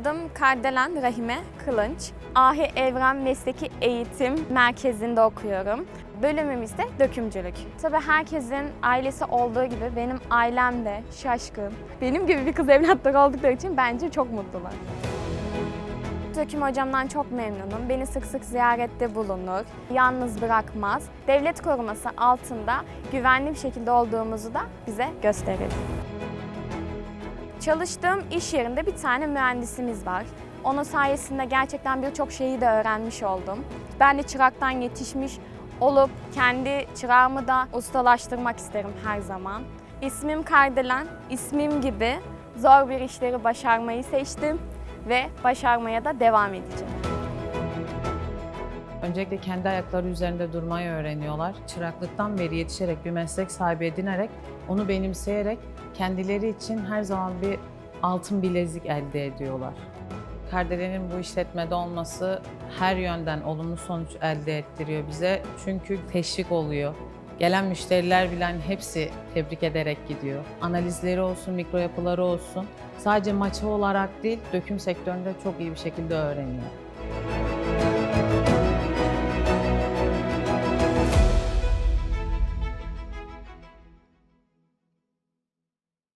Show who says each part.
Speaker 1: Adım Kardelen Rahime Kılınç. Ahi Evren Mesleki Eğitim Merkezi'nde okuyorum. Bölümüm ise dökümcülük. Tabii herkesin ailesi olduğu gibi benim ailem de şaşkın. Benim gibi bir kız evlatları oldukları için bence çok mutlular. Döküm hocamdan çok memnunum. Beni sık sık ziyarette bulunur, yalnız bırakmaz. Devlet koruması altında güvenli bir şekilde olduğumuzu da bize gösterir. Çalıştığım iş yerinde bir tane mühendisimiz var. Onun sayesinde gerçekten birçok şeyi de öğrenmiş oldum. Ben de çıraktan yetişmiş olup kendi çırağımı da ustalaştırmak isterim her zaman. İsmim Kardelen, ismim gibi zor bir işleri başarmayı seçtim ve başarmaya da devam edeceğim.
Speaker 2: Öncelikle kendi ayakları üzerinde durmayı öğreniyorlar. Çıraklıktan beri yetişerek bir meslek sahibi edinerek, onu benimseyerek kendileri için her zaman bir altın bilezik elde ediyorlar. Kardelen'in bu işletmede olması her yönden olumlu sonuç elde ettiriyor bize. Çünkü teşvik oluyor. Gelen müşteriler bilen hepsi tebrik ederek gidiyor. Analizleri olsun, mikro yapıları olsun. Sadece maça olarak değil, döküm sektöründe çok iyi bir şekilde öğreniyor.